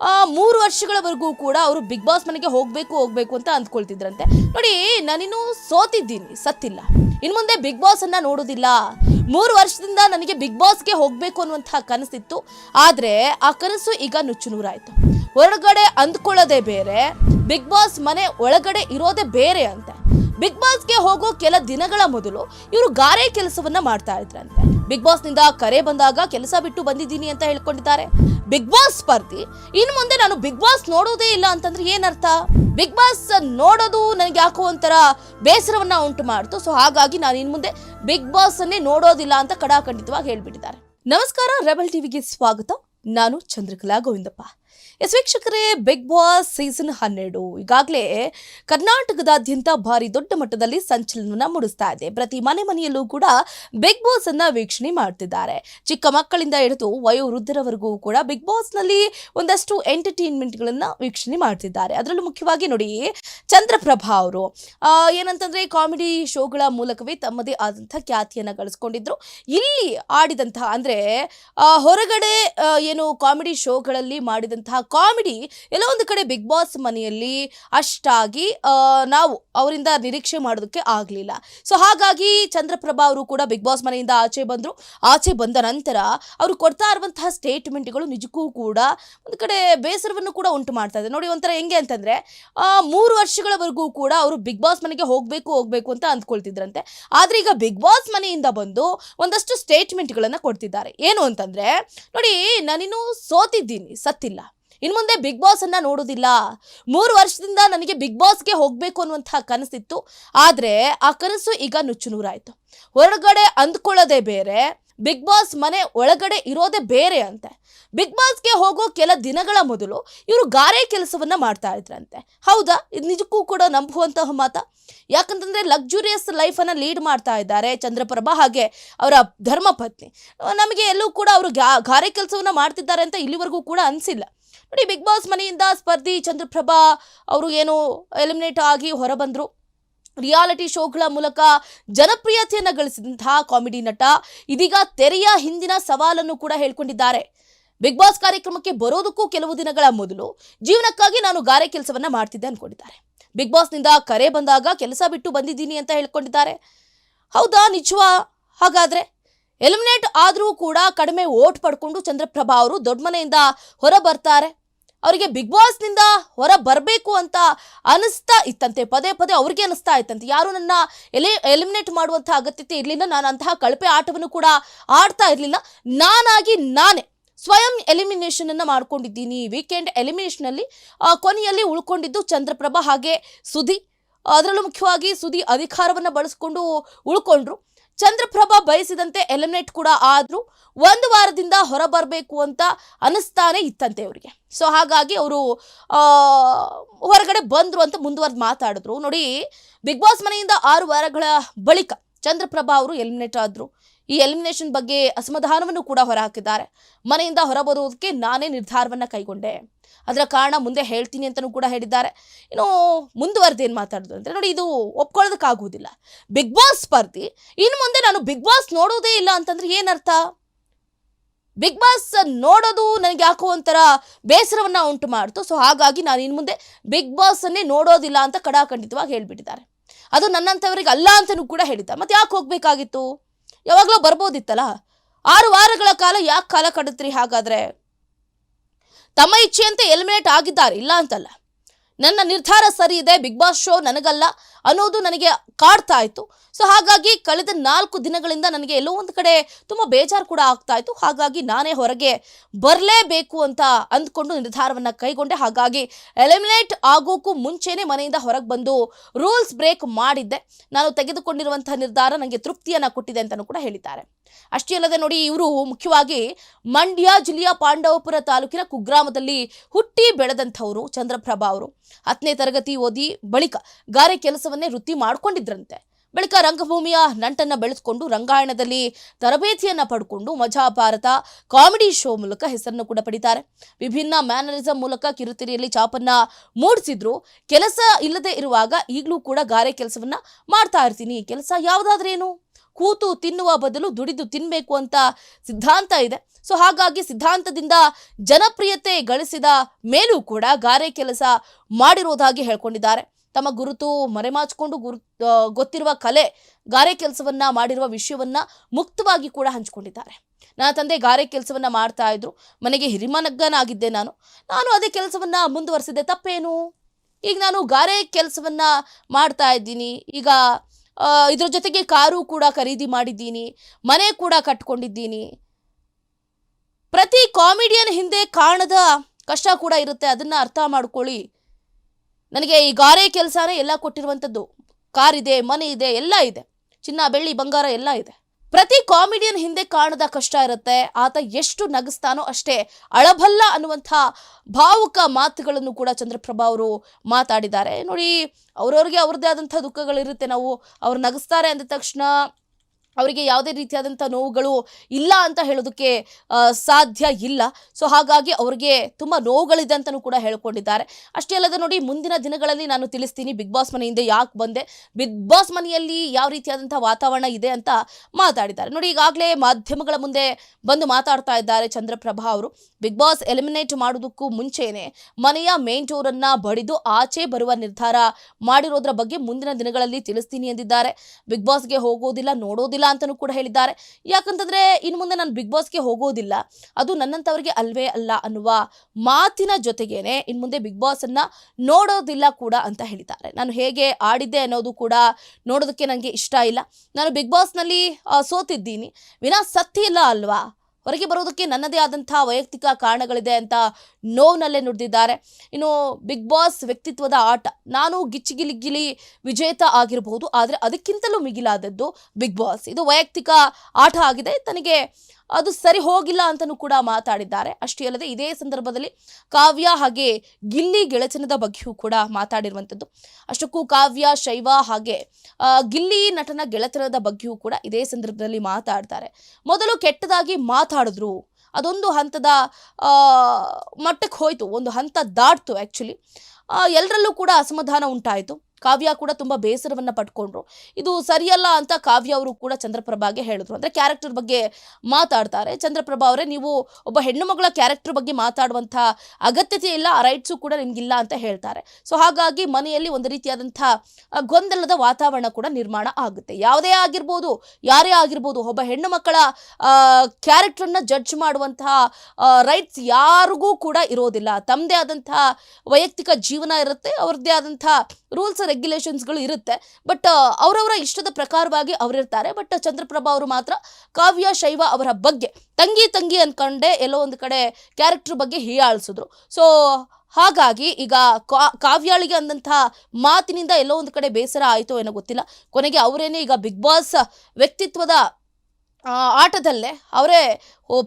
ಆ, ಮೂರು ವರ್ಷಗಳವರೆಗೂ ಕೂಡ ಅವರು ಬಿಗ್ ಬಾಸ್ ಮನೆಗೆ ಹೋಗಬೇಕು ಹೋಗಬೇಕು ಅಂತ ಅಂದ್ಕೊಳ್ತಿದ್ರಂತೆ. ನೋಡಿ ನಾನಿನ್ನು ಸೋತಿದ್ದೀನಿ ಸತ್ತಿಲ್ಲ. ಇನ್ನು ಮುಂದೆ ಬಿಗ್ ಬಾಸ್ ಅನ್ನ ನೋಡೋದಿಲ್ಲ. ಮೂರು ವರ್ಷದಿಂದ ನನಗೆ ಬಿಗ್ ಬಾಸ್ಗೆ ಹೋಗಬೇಕು ಅನ್ನುವಂಥ ಕನಸಿತ್ತು. ಆದರೆ ಆ ಕನಸು ಈಗ ನುಚ್ಚು ನೂರಾಯಿತು. ಹೊರಗಡೆ ಅಂದ್ಕೊಳ್ಳೋದೆ ಬೇರೆ ಬಿಗ್ ಬಾಸ್ ಮನೆ ಒಳಗಡೆ ಇರೋದೇ ಬೇರೆ ಅಂತೆ. ಬಿಗ್ ಬಾಸ್ಗೆ ಹೋಗೋ ಕೆಲ ದಿನಗಳ ಮೊದಲು ಇವರು ಗಾರೆ ಕೆಲಸವನ್ನ ಮಾಡ್ತಾ ಇದ್ರಂತೆ. ಬಿಗ್ ಬಾಸ್ನಿಂದ ಕರೆ ಬಂದಾಗ ಕೆಲಸ ಬಿಟ್ಟು ಬಂದಿದ್ದೀನಿ ಅಂತ ಹೇಳ್ಕೊಂಡಿದ್ದಾರೆ. Big boss ಸ್ಪರ್ಧಿ. ಇನ್ನು ಮುಂದೆ ನಾನು ಬಿಗ್ ಬಾಸ್ ನೋಡೋದೇ ಇಲ್ಲ ಅಂತಂದ್ರೆ ಏನರ್ಥ? ಬಿಗ್ ಬಾಸ್ ನೋಡೋದು ನನಗೆ ಯಾಕೋ ಒಂಥರ ಬೇಸರವನ್ನ ಉಂಟು ಮಾಡ್ತು. ಸೊ ಹಾಗಾಗಿ ನಾನು ಇನ್ನು ಮುಂದೆ ಬಿಗ್ ಬಾಸ್ ಅನ್ನೇ ನೋಡೋದಿಲ್ಲ ಅಂತ ಕಡಾಖಂಡಿತವಾಗಿ ಹೇಳ್ಬಿಟ್ಟಿದ್ದಾರೆ. ನಮಸ್ಕಾರ ರೆಬಲ್ ಟಿವಿಗೆ ಸ್ವಾಗತ. ನಾನು ಚಂದ್ರಕಲಾ ಗೋವಿಂದಪ್ಪ. ಎಸ್ ವೀಕ್ಷಕರೇ ಬಿಗ್ ಬಾಸ್ ಸೀಸನ್ ಹನ್ನೆರಡು. ಈಗಾಗಲೇ ಕರ್ನಾಟಕದಾದ್ಯಂತ ಭಾರಿ ದೊಡ್ಡ ಮಟ್ಟದಲ್ಲಿ ಸಂಚಲನವನ್ನು ಮೂಡಿಸ್ತಾ ಇದೆ. ಪ್ರತಿ ಮನೆ ಮನೆಯಲ್ಲೂ ಕೂಡ ಬಿಗ್ ಬಾಸ್ ಅನ್ನ ವೀಕ್ಷಣೆ ಮಾಡ್ತಿದ್ದಾರೆ. ಚಿಕ್ಕ ಮಕ್ಕಳಿಂದ ಹಿಡಿದು ವಯೋವೃದ್ಧರವರೆಗೂ ಕೂಡ ಬಿಗ್ ಬಾಸ್ನಲ್ಲಿ ಒಂದಷ್ಟು ಎಂಟರ್ಟೈನ್ಮೆಂಟ್ ಗಳನ್ನ ವೀಕ್ಷಣೆ ಮಾಡ್ತಿದ್ದಾರೆ. ಅದರಲ್ಲೂ ಮುಖ್ಯವಾಗಿ ನೋಡಿ, ಚಂದ್ರಪ್ರಭಾ ಅವರು. ಏನಂತಂದ್ರೆ ಕಾಮಿಡಿ ಶೋಗಳ ಮೂಲಕವೇ ತಮ್ಮದೇ ಆದಂತಹ ಖ್ಯಾತಿಯನ್ನ ಗಳಿಸ್ಕೊಂಡಿದ್ರು. ಇಲ್ಲಿ ಆಡಿದಂತಹ ಅಂದ್ರೆ ಹೊರಗಡೆ ಏನು ಕಾಮಿಡಿ ಶೋಗಳಲ್ಲಿ ಮಾಡಿದಂತಹ ಕಾಮಿಡಿ ಎಲ್ಲೋ ಒಂದು ಕಡೆ ಬಿಗ್ ಬಾಸ್ ಮನೆಯಲ್ಲಿ ಅಷ್ಟಾಗಿ ನಾವು ಅವರಿಂದ ನಿರೀಕ್ಷೆ ಮಾಡೋದಕ್ಕೆ ಆಗಲಿಲ್ಲ. ಸೊ ಹಾಗಾಗಿ ಚಂದ್ರಪ್ರಭಾ ಅವರು ಕೂಡ ಬಿಗ್ ಬಾಸ್ ಮನೆಯಿಂದ ಆಚೆ ಬಂದರು. ಆಚೆ ಬಂದ ನಂತರ ಅವರು ಕೊಡ್ತಾ ಇರುವಂತಹ ಸ್ಟೇಟ್ಮೆಂಟ್ಗಳು ನಿಜಕ್ಕೂ ಕೂಡ ಒಂದು ಕಡೆ ಬೇಸರವನ್ನು ಕೂಡ ಉಂಟು ಮಾಡ್ತಾ ಇದೆ. ನೋಡಿ, ಒಂಥರ ಹೆಂಗೆ ಅಂತಂದರೆ ಮೂರು ವರ್ಷಗಳವರೆಗೂ ಕೂಡ ಅವರು ಬಿಗ್ ಬಾಸ್ ಮನೆಗೆ ಹೋಗಬೇಕು ಹೋಗಬೇಕು ಅಂತ ಅಂದ್ಕೊಳ್ತಿದ್ರಂತೆ. ಆದರೆ ಈಗ ಬಿಗ್ ಬಾಸ್ ಮನೆಯಿಂದ ಬಂದು ಒಂದಷ್ಟು ಸ್ಟೇಟ್ಮೆಂಟ್ಗಳನ್ನು ಕೊಡ್ತಿದ್ದಾರೆ. ಏನು ಅಂತಂದರೆ, ನೋಡಿ, ನಾನಿನ್ನು ಸೋತಿದ್ದೀನಿ, ಸತ್ತಿಲ್ಲ. ಇನ್ನು ಮುಂದೆ ಬಿಗ್ ಬಾಸ್ ಅನ್ನ ನೋಡೋದಿಲ್ಲ. ಮೂರು ವರ್ಷದಿಂದ ನನಗೆ ಬಿಗ್ ಬಾಸ್ಗೆ ಹೋಗಬೇಕು ಅನ್ನುವಂತಹ ಕನಸಿತ್ತು. ಆದರೆ ಆ ಕನಸು ಈಗ ನುಚ್ಚು ನೂರಾಯ್ತು ಹೊರಗಡೆ ಅಂದ್ಕೊಳ್ಳೋದೆ ಬೇರೆ ಬಿಗ್ ಬಾಸ್ ಮನೆ ಒಳಗಡೆ ಇರೋದೇ ಬೇರೆ ಅಂತೆ. ಬಿಗ್ ಬಾಸ್ಗೆ ಹೋಗೋ ಕೆಲ ದಿನಗಳ ಮೊದಲು ಇವರು ಗಾರೆ ಕೆಲಸವನ್ನ ಮಾಡ್ತಾ ಇದ್ರಂತೆ. ಹೌದಾ? ಇದು ನಿಜಕ್ಕೂ ಕೂಡ ನಂಬುವಂತಹ ಮಾತ? ಯಾಕಂತಂದರೆ ಲಕ್ಸುರಿಯಸ್ ಲೈಫ್ ಅನ್ನ ಲೀಡ್ ಮಾಡ್ತಾ ಇದ್ದಾರೆ ಚಂದ್ರಪ್ರಭಾ ಹಾಗೆ ಅವರ ಧರ್ಮಪತ್ನಿ. ನಮಗೆ ಎಲ್ಲೂ ಕೂಡ ಅವರು ಗಾರೆ ಕೆಲಸವನ್ನ ಮಾಡ್ತಿದ್ದಾರೆ ಅಂತ ಇಲ್ಲಿವರೆಗೂ ಕೂಡ ಅನಿಸಿಲ್ಲ. ನೋಡಿ ಬಿಗ್ ಬಾಸ್ ಮನೆಯಿಂದ ಸ್ಪರ್ಧಿ ಚಂದ್ರಪ್ರಭಾ ಅವರು ಏನು ಎಲಿಮಿನೇಟ್ ಆಗಿ ಹೊರಬಂದರು. ರಿಯಾಲಿಟಿ ಶೋಗಳ ಮೂಲಕ ಜನಪ್ರಿಯತೆಯನ್ನು ಗಳಿಸಿದಂತಹ ಕಾಮಿಡಿ ನಟ ಇದೀಗ ತೆರೆಯ ಹಿಂದಿನ ಸವಾಲನ್ನು ಕೂಡ ಹೇಳ್ಕೊಂಡಿದ್ದಾರೆ. ಬಿಗ್ ಬಾಸ್ ಕಾರ್ಯಕ್ರಮಕ್ಕೆ ಬರೋದಕ್ಕೂ ಕೆಲವು ದಿನಗಳ ಮೊದಲು ಜೀವನಕ್ಕಾಗಿ ನಾನು ಗಾರೆ ಕೆಲಸವನ್ನ ಮಾಡ್ತಿದ್ದೆ ಅನ್ಕೊಂಡಿದ್ದಾರೆ. ಬಿಗ್ ಬಾಸ್ನಿಂದ ಕರೆ ಬಂದಾಗ ಕೆಲಸ ಬಿಟ್ಟು ಬಂದಿದ್ದೀನಿ ಅಂತ ಹೇಳ್ಕೊಂಡಿದ್ದಾರೆ. ಹೌದಾ, ನಿಜವಾ? ಹಾಗಾದ್ರೆ ಎಲಿಮಿನೇಟ್ ಆದರೂ ಕೂಡ ಕಡಿಮೆ ಓಟ್ ಪಡ್ಕೊಂಡು ಚಂದ್ರಪ್ರಭಾ ಅವರು ದೊಡ್ಡ ಮನೆಯಿಂದ ಹೊರ ಬರ್ತಾರೆ ಅವರಿಗೆ ಬಿಗ್ ಬಾಸ್ನಿಂದ ಹೊರ ಬರಬೇಕು ಅಂತ ಅನಿಸ್ತಾ ಇತ್ತಂತೆ. ಪದೇ ಪದೇ ಅವ್ರಿಗೆ ಅನಿಸ್ತಾ ಇತ್ತಂತೆ. ಯಾರು ನನ್ನ ಎಲಿ ಎಲಿಮಿನೇಟ್ ಮಾಡುವಂಥ ಅಗತ್ಯತೆ ಇರಲಿಲ್ಲ. ನಾನು ಅಂತಹ ಕಳಪೆ ಆಟವನ್ನು ಕೂಡ ಆಡ್ತಾ ಇರಲಿಲ್ಲ. ನಾನಾಗಿ ನಾನೇ ಸ್ವಯಂ ಎಲಿಮಿನೇಷನ್ ಅನ್ನ ಮಾಡ್ಕೊಂಡಿದ್ದೀನಿ. ವೀಕೆಂಡ್ ಎಲಿಮಿನೇಷನ್ ಅಲ್ಲಿ ಆ, ಕೊನೆಯಲ್ಲಿ ಉಳ್ಕೊಂಡಿದ್ದು ಚಂದ್ರಪ್ರಭಾ ಹಾಗೆ ಸುದಿ ಅದರಲ್ಲೂ ಮುಖ್ಯವಾಗಿ ಸುದಿ ಅಧಿಕಾರವನ್ನ ಬಳಸಿಕೊಂಡು ಉಳ್ಕೊಂಡ್ರು. ಚಂದ್ರಪ್ರಭಾ ಬಯಸಿದಂತೆ ಎಲಿಮಿನೇಟ್ ಕೂಡ ಆದ್ರು ಒಂದು ವಾರದಿಂದ ಹೊರ ಬರಬೇಕು ಅಂತ ಅನಿಸ್ತಾನೆ ಇತ್ತಂತೆ ಅವರಿಗೆ. ಸೊ ಹಾಗಾಗಿ ಅವರು ಹೊರಗಡೆ ಬಂದ್ರು ಅಂತ ಮುಂದುವರೆದು ಮಾತಾಡಿದ್ರು. ನೋಡಿ ಬಿಗ್ ಬಾಸ್ ಮನೆಯಿಂದ ಆರು ವಾರಗಳ ಬಳಿಕ ಚಂದ್ರಪ್ರಭಾ ಅವರು ಎಲಿಮಿನೇಟ್ ಆದ್ರು. ಈ ಎಲಿಮಿನೇಷನ್ ಬಗ್ಗೆ ಅಸಮಾಧಾನವನ್ನು ಕೂಡ ಹೊರಹಾಕಿದ್ದಾರೆ. ಮನೆಯಿಂದ ಹೊರಬರುವುದಕ್ಕೆ ನಾನೇ ನಿರ್ಧಾರವನ್ನು ಕೈಗೊಂಡೆ. ಅದರ ಕಾರಣ ಮುಂದೆ ಹೇಳ್ತೀನಿ ಅಂತಲೂ ಕೂಡ ಹೇಳಿದ್ದಾರೆ. ಇನ್ನು ಮುಂದುವರೆದು ಏನು ಮಾತಾಡೋದು ಅಂದರೆ ನೋಡಿ ಇದು ಒಪ್ಕೊಳ್ಳೋದಕ್ಕಾಗುವುದಿಲ್ಲ. ಬಿಗ್ ಬಾಸ್ ಸ್ಪರ್ಧಿ, ಇನ್ನು ಮುಂದೆ ನಾನು ಬಿಗ್ ಬಾಸ್ ನೋಡೋದೇ ಇಲ್ಲ ಅಂತಂದ್ರೆ ಏನರ್ಥ? ಬಿಗ್ ಬಾಸ್ ನೋಡೋದು ನನಗೆ ಯಾಕೋ ಒಂಥರ ಬೇಸರವನ್ನು ಉಂಟು ಮಾಡ್ತು. ಸೊ ಹಾಗಾಗಿ ನಾನು ಇನ್ನು ಮುಂದೆ ಬಿಗ್ ಬಾಸನ್ನೇ ನೋಡೋದಿಲ್ಲ ಅಂತ ಕಡಾಖಂಡಿತವಾಗಿ ಹೇಳಿಬಿಟ್ಟಿದ್ದಾರೆ. ಅದು ನನ್ನಂಥವರಿಗೆ ಅಲ್ಲ ಅಂತಲೂ ಕೂಡ ಹೇಳಿದ್ದಾರೆ. ಮತ್ತೆ ಯಾಕೆ ಹೋಗ್ಬೇಕಾಗಿತ್ತು? ಯಾವಾಗಲೂ ಬರ್ಬೋದಿತ್ತಲ್ಲ? ಆರು ವಾರಗಳ ಕಾಲ ಯಾಕೆ ಕಾಲ ಕಡತ್ರಿ ಹಾಗಾದ್ರೆ? ತಮ್ಮ ಇಚ್ಛೆಯಂತೆ ಎಲಿಮಿನೇಟ್ ಆಗಿದ್ದಾರೆ, ಇಲ್ಲ ಅಂತಲ್ಲ. ನನ್ನ ನಿರ್ಧಾರ ಸರಿ ಇದೆ ಬಿಗ್ ಬಾಸ್ ಶೋ ನನಗಲ್ಲ ಅನ್ನೋದು ನನಗೆ ಕಾಡ್ತಾ ಇತ್ತು. ಸೊ ಹಾಗಾಗಿ ಕಳೆದ ನಾಲ್ಕು ದಿನಗಳಿಂದ ನನಗೆ ಎಲ್ಲೋ ಒಂದು ಕಡೆ ತುಂಬ ಬೇಜಾರು ಕೂಡ ಆಗ್ತಾ ಇತ್ತು. ಹಾಗಾಗಿ ನಾನೇ ಹೊರಗೆ ಬರಲೇಬೇಕು ಅಂತ ಅಂದ್ಕೊಂಡು ನಿರ್ಧಾರವನ್ನು ಕೈಗೊಂಡೆ. ಹಾಗಾಗಿ ಎಲಿಮಿನೇಟ್ ಆಗೋಕ್ಕೂ ಮುಂಚೆನೇ ಮನೆಯಿಂದ ಹೊರಗೆ ಬಂದು ರೂಲ್ಸ್ ಬ್ರೇಕ್ ಮಾಡಿದ್ದೆ. ನಾನು ತೆಗೆದುಕೊಂಡಿರುವಂತಹ ನಿರ್ಧಾರ ನನಗೆ ತೃಪ್ತಿಯನ್ನು ಕೊಟ್ಟಿದೆ ಅಂತಲೂ ಕೂಡ ಹೇಳಿದ್ದಾರೆ. ಅಷ್ಟೇ ಅಲ್ಲದೆ ನೋಡಿ, ಇವರು ಮುಖ್ಯವಾಗಿ ಮಂಡ್ಯ ಜಿಲ್ಲೆಯ ಪಾಂಡವಪುರ ತಾಲೂಕಿನ ಕುಗ್ರಾಮದಲ್ಲಿ ಹುಟ್ಟಿ ಬೆಳೆದಂಥವರು, ಚಂದ್ರಪ್ರಭಾ ಅವರು. ಹತ್ತನೇ ತರಗತಿ ಓದಿ ಬಳಿಕ ಗಾರೆ ಕೆಲಸವನ್ನೇ ವೃತ್ತಿ ಮಾಡಿಕೊಂಡಿದ್ರಂತೆ. ಬಳಿಕ ರಂಗಭೂಮಿಯ ನಂಟನ್ನು ಬೆಳೆಸ್ಕೊಂಡು ರಂಗಾಯಣದಲ್ಲಿ ತರಬೇತಿಯನ್ನು ಪಡ್ಕೊಂಡು ಮಜಾ ಭಾರತ ಕಾಮಿಡಿ ಶೋ ಮೂಲಕ ಹೆಸರನ್ನು ಕೂಡ ಪಡಿತಾರೆ. ವಿಭಿನ್ನ ಮ್ಯಾನರಿಸಂ ಮೂಲಕ ಕಿರುತೆರೆಯಲ್ಲಿ ಚಾಪನ್ನ ಮೂಡಿಸಿದ್ರು. ಕೆಲಸ ಇಲ್ಲದೆ ಇರುವಾಗ ಈಗಲೂ ಕೂಡ ಗಾರೆ ಕೆಲಸವನ್ನ ಮಾಡ್ತಾ ಇರ್ತೀನಿ. ಕೆಲಸ ಯಾವುದಾದ್ರೇನು? ಕೂತು ತಿನ್ನುವ ಬದಲು ದುಡಿದು ತಿನ್ನಬೇಕು ಅಂತ ಸಿದ್ಧಾಂತ ಇದೆ. ಸೊ ಹಾಗಾಗಿ ಸಿದ್ಧಾಂತದಿಂದ ಜನಪ್ರಿಯತೆ ಗಳಿಸಿದ ಮೇಲೂ ಕೂಡ ಗಾರೆ ಕೆಲಸ ಮಾಡಿರೋದಾಗಿ ಹೇಳ್ಕೊಂಡಿದ್ದಾರೆ. ತಮ್ಮ ಗುರುತು ಮರೆಮಾಚಿಕೊಂಡು ಗುರು ಗೊತ್ತಿರುವ ಕಲೆ ಗಾರೆ ಕೆಲಸವನ್ನ ಮಾಡಿರುವ ವಿಷಯವನ್ನ ಮುಕ್ತವಾಗಿ ಕೂಡ ಹಂಚಿಕೊಂಡಿದ್ದಾರೆ. ನನ್ನ ತಂದೆ ಗಾರೆ ಕೆಲಸವನ್ನ ಮಾಡ್ತಾ ಇದ್ರು. ಮನೆಗೆ ಹಿರಿಮನಗ್ಗನಾಗಿದ್ದೆ ನಾನು. ನಾನು ಅದೇ ಕೆಲಸವನ್ನ ಮುಂದುವರಿಸಿದೆ. ತಪ್ಪೇನು? ಈಗ ನಾನು ಗಾರೆ ಕೆಲಸವನ್ನ ಮಾಡ್ತಾ ಇದ್ದೀನಿ. ಈಗ ಇದ್ರ ಜೊತೆಗೆ ಕಾರು ಕೂಡ ಖರೀದಿ ಮಾಡಿದ್ದೀನಿ, ಮನೆ ಕೂಡ ಕಟ್ಕೊಂಡಿದ್ದೀನಿ. ಪ್ರತಿ ಕಾಮಿಡಿಯನ್ ಹಿಂದೆ ಕಾಣದ ಕಷ್ಟ ಕೂಡ ಇರುತ್ತೆ, ಅದನ್ನ ಅರ್ಥ ಮಾಡ್ಕೊಳ್ಳಿ. ನನಗೆ ಈ ಗಾರೆ ಕೆಲಸನೇ ಎಲ್ಲ ಕೊಟ್ಟಿರುವಂಥದ್ದು. ಕಾರ್ ಇದೆ ಮನೆ ಇದೆ, ಎಲ್ಲ ಇದೆ. ಚಿನ್ನ, ಬೆಳ್ಳಿ, ಬಂಗಾರ ಎಲ್ಲ ಇದೆ. ಪ್ರತಿ ಕಾಮಿಡಿಯನ್ ಹಿಂದೆ ಕಾಣದ ಕಷ್ಟ ಇರುತ್ತೆ. ಆತ ಎಷ್ಟು ನಗಿಸ್ತಾನೋ ಅಷ್ಟೇ ಅಳಬಲ್ಲ ಅನ್ನುವಂಥ ಭಾವುಕ ಮಾತುಗಳನ್ನು ಕೂಡ ಚಂದ್ರಪ್ರಭಾ ಅವರು ಮಾತಾಡಿದ್ದಾರೆ. ನೋಡಿ, ಅವ್ರವ್ರಿಗೆ ಅವ್ರದ್ದೇ ಆದಂಥ ದುಃಖಗಳಿರುತ್ತೆ. ನಾವು ಅವ್ರು ನಗಿಸ್ತಾರೆ ಅಂದ ತಕ್ಷಣ ಅವರಿಗೆ ಯಾವುದೇ ರೀತಿಯಾದಂಥ ನೋವುಗಳು ಇಲ್ಲ ಅಂತ ಹೇಳೋದಕ್ಕೆ ಸಾಧ್ಯ ಇಲ್ಲ. ಸೊ ಹಾಗಾಗಿ ಅವರಿಗೆ ತುಂಬ ನೋವುಗಳಿದೆ ಅಂತಲೂ ಕೂಡ ಹೇಳ್ಕೊಂಡಿದ್ದಾರೆ. ಅಷ್ಟೇ ಅಲ್ಲದೆ ನೋಡಿ, ಮುಂದಿನ ದಿನಗಳಲ್ಲಿ ನಾನು ತಿಳಿಸ್ತೀನಿ ಬಿಗ್ ಬಾಸ್ ಮನೆಯಿಂದ ಯಾಕೆ ಬಂದೆ, ಬಿಗ್ ಬಾಸ್ ಮನೆಯಲ್ಲಿ ಯಾವ ರೀತಿಯಾದಂಥ ವಾತಾವರಣ ಇದೆ ಅಂತ ಮಾತಾಡಿದ್ದಾರೆ. ನೋಡಿ, ಈಗಾಗಲೇ ಮಾಧ್ಯಮಗಳ ಮುಂದೆ ಬಂದು ಮಾತಾಡ್ತಾ ಇದ್ದಾರೆ ಚಂದ್ರಪ್ರಭಾ ಅವರು. ಬಿಗ್ ಬಾಸ್ ಎಲಿಮಿನೇಟ್ ಮಾಡೋದಕ್ಕೂ ಮುಂಚೆಯೇ ಮನೆಯ ಮೇನ್ ಟೂರನ್ನು ಬಡಿದು ಆಚೆ ಬರುವ ನಿರ್ಧಾರ ಮಾಡಿರೋದ್ರ ಬಗ್ಗೆ ಮುಂದಿನ ದಿನಗಳಲ್ಲಿ ತಿಳಿಸ್ತೀನಿ ಎಂದಿದ್ದಾರೆ. ಬಿಗ್ ಬಾಸ್ಗೆ ಹೋಗೋದಿಲ್ಲ, ನೋಡೋದಿಲ್ಲ ಅಂತಲೂ ಕೂಡ ಹೇಳಿದ್ದಾರೆ. ಯಾಕಂತಂದ್ರೆ ಇನ್ನು ಮುಂದೆ ನಾನು ಬಿಗ್ ಬಾಸ್ಗೆ ಹೋಗೋದಿಲ್ಲ. ಅದು ನನ್ನಂಥವ್ರಿಗೆ ಅಲ್ವೇ ಅಲ್ಲ ಅನ್ನುವ ಮಾತಿನ ಜೊತೆಗೇನೆ ಇನ್ನು ಮುಂದೆ ಬಿಗ್ ಬಾಸ್ ಅನ್ನ ನೋಡೋದಿಲ್ಲ ಕೂಡ ಅಂತ ಹೇಳಿದ್ದಾರೆ. ನಾನು ಹೇಗೆ ಆಡಿದ್ದೆ ಅನ್ನೋದು ಕೂಡ ನೋಡೋದಕ್ಕೆ ನನಗೆ ಇಷ್ಟ ಇಲ್ಲ. ನಾನು ಬಿಗ್ ಬಾಸ್ನಲ್ಲಿ ಸೋತಿದ್ದೀನಿ. ವಿನಾ ಸತ್ತಿಲ್ಲ ಅಲ್ವಾ? ಹೊರಗೆ ಬರೋದಕ್ಕೆ ನನ್ನದೇ ಆದಂಥ ವೈಯಕ್ತಿಕ ಕಾರಣಗಳಿದೆ ಅಂತ ನೋವಿನಲ್ಲೇ ನುಡಿದಿದ್ದಾರೆ. ಇನ್ನು ಬಿಗ್ ಬಾಸ್ ವ್ಯಕ್ತಿತ್ವದ ಆಟ, ನಾನು ಗಿಚ್ಚಿಗಿಲಿಗಿಲಿ ವಿಜೇತ ಆಗಿರಬಹುದು, ಆದರೆ ಅದಕ್ಕಿಂತಲೂ ಮಿಗಿಲಾದದ್ದು ಬಿಗ್ ಬಾಸ್ ಇದು ವೈಯಕ್ತಿಕ ಆಟ ಆಗಿದೆ. ತನಗೆ ಅದು ಸರಿ ಹೋಗಿಲ್ಲ ಅಂತಲೂ ಕೂಡ ಮಾತಾಡಿದ್ದಾರೆ. ಅಷ್ಟೇ ಅಲ್ಲದೆ ಇದೇ ಸಂದರ್ಭದಲ್ಲಿ ಕಾವ್ಯ ಹಾಗೆ ಗಿಲ್ಲಿ ಗೆಳತನದ ಬಗ್ಗೆಯೂ ಕೂಡ ಮಾತಾಡಿರುವಂಥದ್ದು. ಅಷ್ಟಕ್ಕೂ ಕಾವ್ಯ, ಶೈವ ಹಾಗೆ ಗಿಲ್ಲಿ ನಟನ ಗೆಳತನದ ಬಗ್ಗೆಯೂ ಕೂಡ ಇದೇ ಸಂದರ್ಭದಲ್ಲಿ ಮಾತಾಡ್ತಾರೆ. ಮೊದಲು ಕೆಟ್ಟದಾಗಿ ಮಾತಾಡಿದ್ರು. ಅದೊಂದು ಹಂತದ ಮಟ್ಟಕ್ಕೆ ಹೋಯಿತು. ಒಂದು ಹಂತ ದಾಟ್ತು ಆ್ಯಕ್ಚುಲಿ ಎಲ್ಲರಲ್ಲೂ ಕೂಡ ಅಸಮಾಧಾನ ಉಂಟಾಯಿತು. ಕಾವ್ಯ ಕೂಡ ತುಂಬ ಬೇಸರವನ್ನು ಪಟ್ಕೊಂಡ್ರು ಇದು ಸರಿಯಲ್ಲ ಅಂತ ಕಾವ್ಯ ಅವರು ಕೂಡ ಚಂದ್ರಪ್ರಭಾಗೆ ಹೇಳಿದ್ರು. ಅಂದರೆ ಕ್ಯಾರೆಕ್ಟರ್ ಬಗ್ಗೆ ಮಾತಾಡ್ತಾರೆ. ಚಂದ್ರಪ್ರಭಾ ಅವರೇ, ನೀವು ಒಬ್ಬ ಹೆಣ್ಣು ಮಗಳ ಕ್ಯಾರೆಕ್ಟರ್ ಬಗ್ಗೆ ಮಾತಾಡುವಂಥ ಅಗತ್ಯತೆ ಇಲ್ಲ, ಆ ರೈಟ್ಸು ಕೂಡ ನಿಮಗಿಲ್ಲ ಅಂತ ಹೇಳ್ತಾರೆ. ಸೊ ಹಾಗಾಗಿ ಮನೆಯಲ್ಲಿ ಒಂದು ರೀತಿಯಾದಂಥ ಗೊಂದಲದ ವಾತಾವರಣ ಕೂಡ ನಿರ್ಮಾಣ ಆಗುತ್ತೆ. ಯಾವುದೇ ಆಗಿರ್ಬೋದು, ಯಾರೇ ಆಗಿರ್ಬೋದು, ಒಬ್ಬ ಹೆಣ್ಣು ಮಕ್ಕಳ ಕ್ಯಾರೆಕ್ಟರ್ನ ಜಡ್ಜ್ ಮಾಡುವಂತಹ ರೈಟ್ಸ್ ಯಾರಿಗೂ ಕೂಡ ಇರೋದಿಲ್ಲ. ತಮ್ಮದೇ ಆದಂತಹ ವೈಯಕ್ತಿಕ ಜೀವನ ಇರುತ್ತೆ, ಅವ್ರದ್ದೇ ಆದಂಥ ರೂಲ್ಸ್ ರೆಗ್ಯುಲೇಷನ್ಸ್ಗಳು ಇರುತ್ತೆ. ಬಟ್ ಅವರವರ ಇಷ್ಟದ ಪ್ರಕಾರವಾಗಿ ಅವರಿರ್ತಾರೆ. ಬಟ್ ಚಂದ್ರಪ್ರಭಾ ಅವರು ಮಾತ್ರ ಕಾವ್ಯ, ಶೈವ ಅವರ ಬಗ್ಗೆ ತಂಗಿ ತಂಗಿ ಅಂದ್ಕೊಂಡೆ ಎಲ್ಲೋ ಒಂದು ಕಡೆ ಕ್ಯಾರೆಕ್ಟರ್ ಬಗ್ಗೆ ಹೀಯಾಳಿಸಿದ್ರು. ಸೊ ಹಾಗಾಗಿ ಈಗ ಕಾ- ಕಾವ್ಯಾಳಿಗೆ ಅಂದಂಥ ಮಾತಿನಿಂದ ಎಲ್ಲೋ ಒಂದು ಕಡೆ ಬೇಸರ ಆಯಿತು ಏನೋ ಗೊತ್ತಿಲ್ಲ. ಕೊನೆಗೆ ಅವರೇನೆ ಈಗ ಬಿಗ್ ಬಾಸ್ ವ್ಯಕ್ತಿತ್ವದ ಆಟದಲ್ಲೇ ಅವರೇ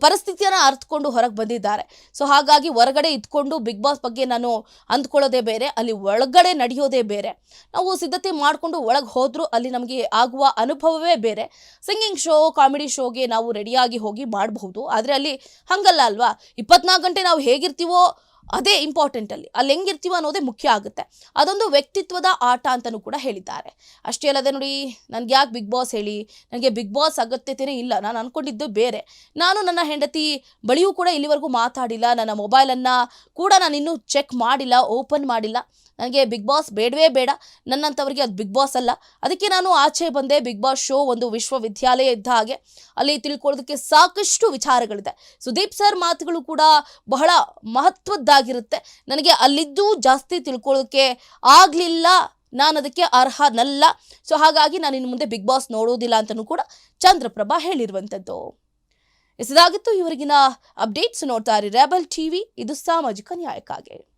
ಪರಿಸ್ಥಿತಿಯನ್ನು ಅರ್ಥಕೊಂಡು ಹೊರಗೆ ಬಂದಿದ್ದಾರೆ. ಸೊ, ಹಾಗಾಗಿ ಹೊರಗಡೆ ಇದ್ಕೊಂಡು ಬಿಗ್ ಬಾಸ್ ಬಗ್ಗೆ ನಾನು ಅಂದ್ಕೊಳ್ಳೋದೇ ಬೇರೆ, ಅಲ್ಲಿ ಒಳಗಡೆ ನಡೆಯೋದೇ ಬೇರೆ. ನಾವು ಸಿದ್ಧತೆ ಮಾಡಿಕೊಂಡು ಒಳಗೆ ಹೋದರೂ ಅಲ್ಲಿ ನಮಗೆ ಆಗುವ ಅನುಭವವೇ ಬೇರೆ. ಸಿಂಗಿಂಗ್ ಶೋ ಕಾಮಿಡಿ ಶೋಗೆ ನಾವು ರೆಡಿಯಾಗಿ ಹೋಗಿ ಮಾಡಬಹುದು. ಆದರೆ ಅಲ್ಲಿ ಹಂಗಲ್ಲ ಅಲ್ವಾ? ಇಪ್ಪತ್ನಾಲ್ಕು ಗಂಟೆ ನಾವು ಹೇಗಿರ್ತೀವೋ ಅದೇ ಇಂಪಾರ್ಟೆಂಟ್ ಅಲ್ಲಿ. ಅಲ್ಲಿ ಹೆಂಗಿರ್ತೀವ ಅನ್ನೋದೇ ಮುಖ್ಯ ಆಗುತ್ತೆ. ಅದೊಂದು ವ್ಯಕ್ತಿತ್ವದ ಆಟ ಅಂತಲೂ ಕೂಡ ಹೇಳಿದ್ದಾರೆ. ಅಷ್ಟೇ ಅಲ್ಲದೆ ನೋಡಿ, ನನಗೆ ಯಾಕೆ ಬಿಗ್ ಬಾಸ್ ಹೇಳಿ? ನನಗೆ ಬಿಗ್ ಬಾಸ್ ಅಗತ್ಯತೆಯೇ ಇಲ್ಲ. ನಾನು ಅಂದ್ಕೊಂಡಿದ್ದು ಬೇರೆ. ನಾನು ನನ್ನ ಹೆಂಡತಿ ಬಳಿಯೂ ಕೂಡ ಇಲ್ಲಿವರೆಗೂ ಮಾತಾಡಿಲ್ಲ. ನನ್ನ ಮೊಬೈಲನ್ನು ಕೂಡ ನಾನು ಇನ್ನೂ ಚೆಕ್ ಮಾಡಿಲ್ಲ ಓಪನ್ ಮಾಡಿಲ್ಲ. ನನಗೆ ಬಿಗ್ ಬಾಸ್ ಬೇಡವೇ ಬೇಡ. ನನ್ನಂಥವ್ರಿಗೆ ಅದು ಬಿಗ್ ಬಾಸ್ ಅಲ್ಲ. ಅದಕ್ಕೆ ನಾನು ಆಚೆ ಬಂದೆ. ಬಿಗ್ ಬಾಸ್ ಶೋ ಒಂದು ವಿಶ್ವವಿದ್ಯಾಲಯ ಇದ್ದ ಹಾಗೆ. ಅಲ್ಲಿ ತಿಳ್ಕೊಳ್ಳೋದಕ್ಕೆ ಸಾಕಷ್ಟು ವಿಚಾರಗಳಿದೆ. ಸುದೀಪ್ ಸರ್ ಮಾತುಗಳು ಕೂಡ ಬಹಳ ಮಹತ್ವದ್ದಾಗಿರುತ್ತೆ. ನನಗೆ ಅಲ್ಲಿದ್ದೂ ಜಾಸ್ತಿ ತಿಳ್ಕೊಳ್ಳೋದಕ್ಕೆ ಆಗಲಿಲ್ಲ. ನಾನು ಅದಕ್ಕೆ ಅರ್ಹನಲ್ಲ. ಸೊ ಹಾಗಾಗಿ ನಾನು ಇನ್ನು ಮುಂದೆ ಬಿಗ್ ಬಾಸ್ ನೋಡೋದಿಲ್ಲ ಅಂತಲೂ ಕೂಡ ಚಂದ್ರಪ್ರಭಾ ಹೇಳಿರುವಂಥದ್ದು. ಇದಾಗಿತ್ತು ಇವರಿಗಿನ ಅಪ್ಡೇಟ್ಸ್ ನೋಡ್ತಾ ಇರಿ. ರೆಬಲ್ ಟಿವಿ, ಇದು ಸಾಮಾಜಿಕ ನ್ಯಾಯಕ್ಕಾಗಿ.